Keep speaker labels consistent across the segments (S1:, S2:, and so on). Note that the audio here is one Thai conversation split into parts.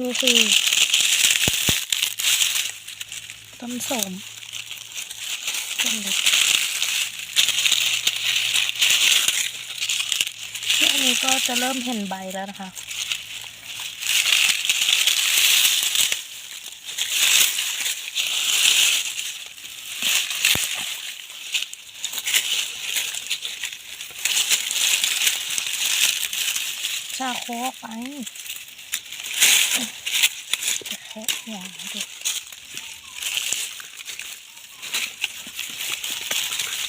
S1: นี่คือต้นสมต้นเล็กที่อันนี้ก็จะเริ่มเห็นใบแล้วนะคะชาโคกไป แคะหัวมันดิ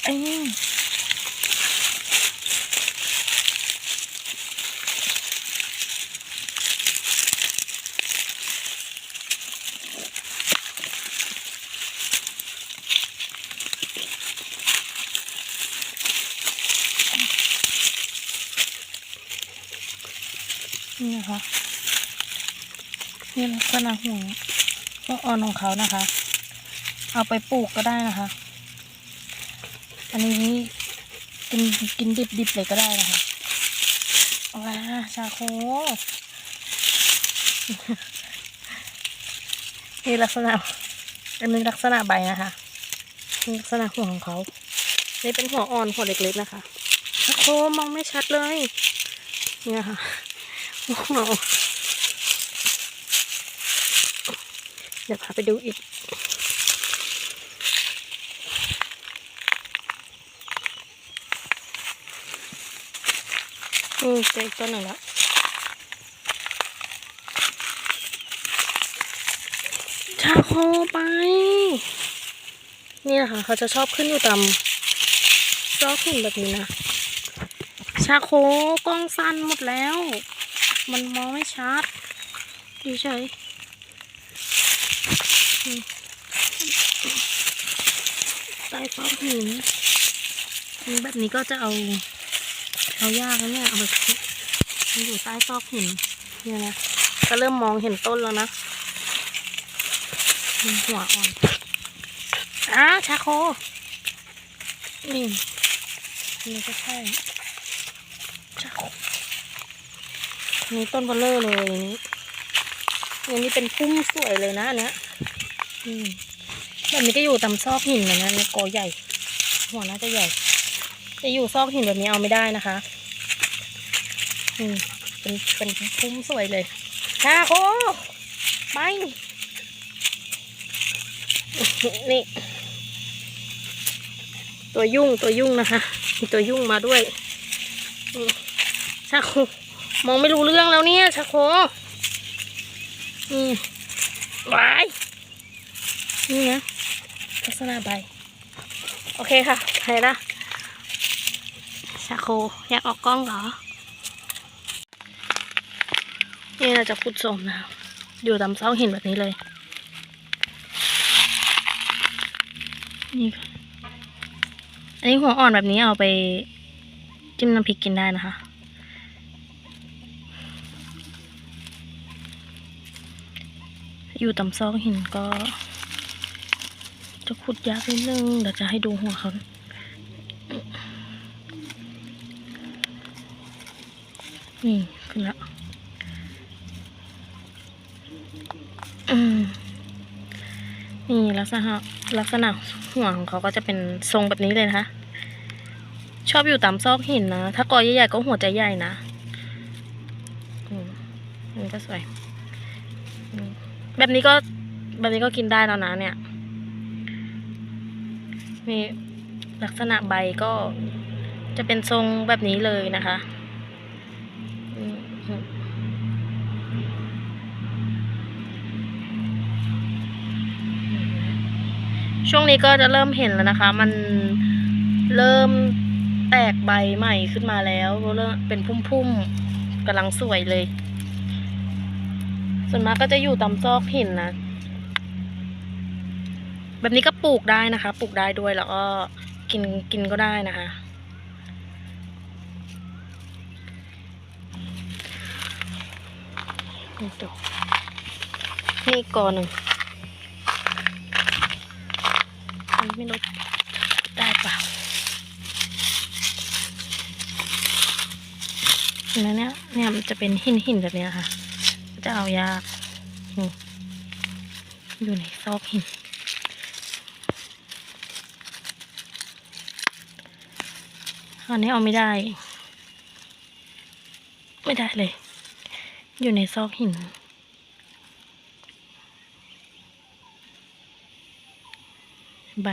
S1: ไอ้นี่นี่ะ นี่ลักษณะหัวหัวอ่อนของเขานะคะ เอาไปปลูกก็ได้นะคะ อันนี้กินกินดิบๆเลยก็ได้นะคะว้าชาโคนี่ลักษณะอันนี้ลักษณะใบนะคะลักษณะหัวของเขา นี่เป็นหัวอ่อนหัวเล็กๆนะคะชาโคมองไม่ชัดเลย เนี่ยค่ะหัว เดี๋ยวพาไปดูอีก อืมเจออีกตัวหนึ่งแล้วชาโคไปนี่นะคะเขาจะชอบขึ้นอยู่ตามซอกหินแบบนี้นะ ชาโคกล้องสั้นหมดแล้ว มันมองไม่ชัดดูเฉย ใต้ซอกหินแบบนี้ก็จะเอา เอายากนะเนี่ยเอาไปมันอยู่ใต้ซอกหินเนี่ยนะก็เริ่มมองเห็นต้นแล้วนะมีหัวอ่อนอ้าชาโคนี่นี่ก็ใช่ชาโคนี่ต้นเบลเลอร์เลยนี้ อย่างนี้เป็นพุ่มสวยเลยนะเนี้ยอืมแบบนี้ก็อยู่ตามซอกหินนะนะเนี่ยกอใหญ่ หัวน่าจะใหญ่ จะอยู่ซอกหินแบบนี้เอาไม่ได้นะคะอืมเป็นเป็นพุ่มสวยเลยชาโคไปนี่ ตัวยุ่งตัวยุ่งนะคะมีตัวยุ่งมาด้วยนี่ชาโคมองไม่รู้เรื่องแล้วเนี่ยชาโค นี่วายนี่นะลักษณะใบ โอเคค่ะใครละชาโคอยากออกกล้องเหรอ นี่เราจะขุดโสมนะ อยู่ตามเสาหินแบบนี้เลย นี่ค่ะอันนี้หัวอ่อนแบบนี้เอาไปจิ้มน้ำพริกกินได้นะคะ อยู่ตามซอกหินก็ จะขุดยากนิดนึงเดี๋ยวจะให้ดูหัวเขานี่ขึ้นแล้วนี่ลักษณะลักษณะหัวของเขาก็จะเป็นทรงแบบนี้เลยนะคะ ชอบอยู่ตามซอกหินนะ ถ้ากอใหญ่ๆก็หัวใจใหญ่นะ อืมมันก็สวยอืม แบบนี้ก็แบบนี้ก็กินได้แล้วนะเนี่ย นี่ลักษณะใบก็จะเป็นทรงแบบนี้เลยนะคะช่วงนี้ก็จะเริ่มเห็นแล้วนะคะ มันเริ่มแตกใบใหม่ขึ้นมาแล้วเริ่มเป็นพุ่มๆกำลังสวยเลย ส่วนมากก็จะอยู่ตามซอกหินนะ แบบนี้ก็ปลูกได้นะคะ ปลูกได้ด้วยแล้วก็กินกินก็ได้นะคะ นี่ตัวนี่กอหนึ่งอันไม่รู้ได้เปล่าเห็นไหมเนี่ยเนี่ยมันจะเป็นหินหินแบบนี้ค่ะ จะเอายากอืมอยู่ในซอกหินอันนี้เอาไม่ได้ ไม่ได้เลย อยู่ในซอกหินใบ